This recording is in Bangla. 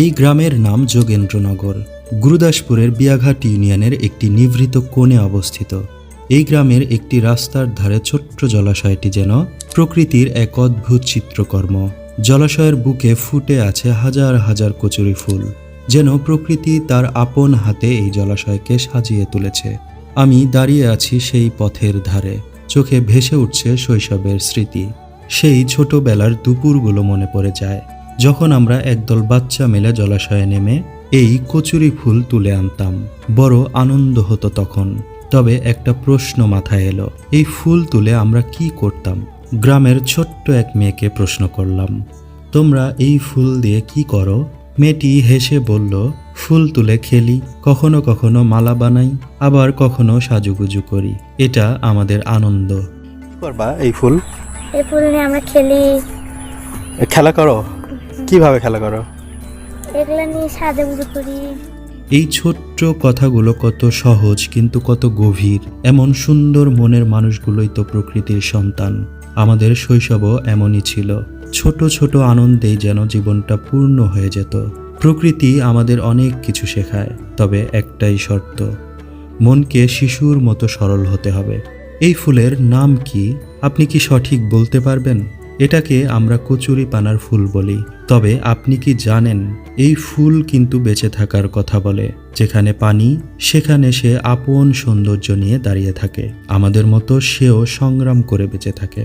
এই গ্রামের নাম যোগেন্দ্রনগর। গুরুদাসপুরের বিয়াঘাট ইউনিয়নের একটি নিভৃত কোণে অবস্থিত। এই গ্রামের একটি রাস্তার ধারে ছোট্ট জলাশয়টি যেন প্রকৃতির এক অদ্ভুত চিত্রকর্ম। জলাশয়ের বুকে ফুটে আছে হাজার হাজার কচুরি ফুল, যেন প্রকৃতি তার আপন হাতে এই জলাশয়কে সাজিয়ে তুলেছে। আমি দাঁড়িয়ে আছি সেই পথের ধারে, চোখে ভেসে উঠছে শৈশবের স্মৃতি। সেই ছোটবেলার দুপুরগুলো মনে পড়ে যায়। যখন আমরা একদল বাচ্চা মিলে জলাশয়ে নেমে এই কচুরি ফুল তুলে আনতাম বড় আনন্দ হতো তখন। তবে একটা প্রশ্ন মাথায় এলো এই ফুল তুলে আমরা কি করতাম? গ্রামের ছোট্ট এক মেয়েকে প্রশ্ন করলাম তোমরা এই ফুল দিয়ে কি করো? মেয়েটি হেসে বলল ফুল তুলে খেলি কখনো কখনো মালা বানাই আবার কখনো সাজুগুজু করি। এটা আমাদের আনন্দ। করবা এই ফুল? এই ফুল নিয়ে আমরা খেলি। খেলা করো। কীভাবে খেলা করো? এগুলো নিয়ে করি। এই ছোট্ট কথাগুলো কত সহজ কিন্তু কত গভীর। এমন সুন্দর মনের মানুষগুলোই তো প্রকৃতির সন্তান। আমাদের শৈশবও এমনই ছিল। ছোট ছোট আনন্দেই যেন জীবনটা পূর্ণ হয়ে যেত। প্রকৃতি আমাদের অনেক কিছু শেখায় তবে একটাই শর্ত মনকে শিশুর মতো সরল হতে হবে। এই ফুলের নাম কি? আপনি কি সঠিক বলতে পারবেন? এটাকে আমরা কচুরি পানার ফুল বলি। তবে আপনি কি জানেন, এই ফুল কিন্তু বেঁচে থাকার কথা বলে। যেখানে পানি, সেখানে সে আপন সৌন্দর্য নিয়ে দাঁড়িয়ে থাকে। আমাদের মতো সেও সংগ্রাম করে বেঁচে থাকে।